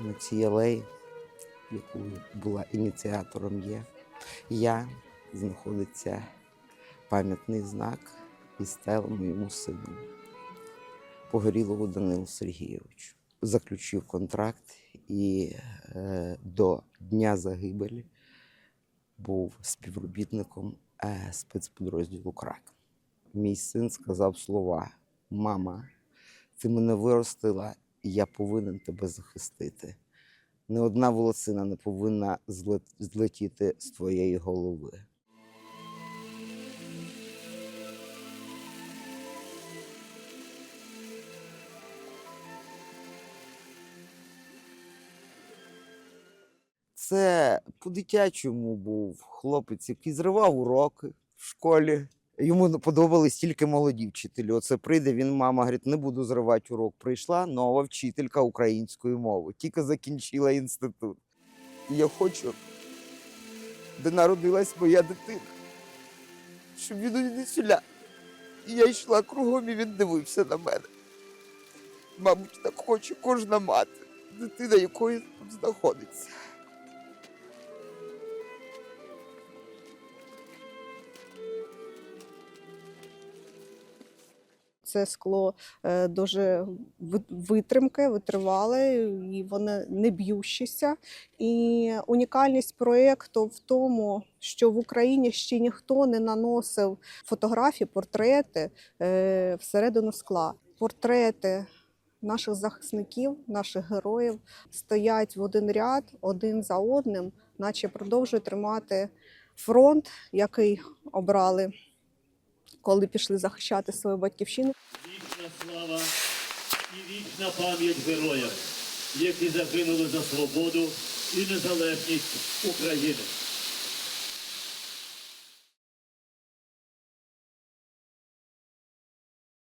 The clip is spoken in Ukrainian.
на цій алеї, яку була ініціатором є, я знаходиться пам'ятний знак із стелом моєму сину. Погорілову Данилу Сергійовичу. Заключив контракт і е, до дня загибелі був співробітником е, спецпідрозділу Крак. Мій син сказав слова: Мама, ти мене виростила, я повинен тебе захистити. Не одна волосина не повинна злет- злетіти з твоєї голови. Це по-дитячому був хлопець, який зривав уроки в школі. Йому подобались тільки молоді вчителі. Оце прийде він, мама говорить, не буду зривати урок. Прийшла нова вчителька української мови, тільки закінчила інститут. І я хочу, де народилась моя дитина, щоб він не сюди. І я йшла кругом, і він дивився на мене. Мабуть, так хоче кожна мати, дитина якої тут знаходиться. Це скло е, дуже ви- витримке, витривале, і воно не б'ющеся. І унікальність проєкту в тому, що в Україні ще ніхто не наносив фотографії, портрети е, всередину скла. Портрети наших захисників, наших героїв стоять в один ряд, один за одним, наче продовжують тримати фронт, який обрали, коли пішли захищати свою батьківщину. Вічна слава і вічна пам'ять героям, які загинули за свободу і незалежність України.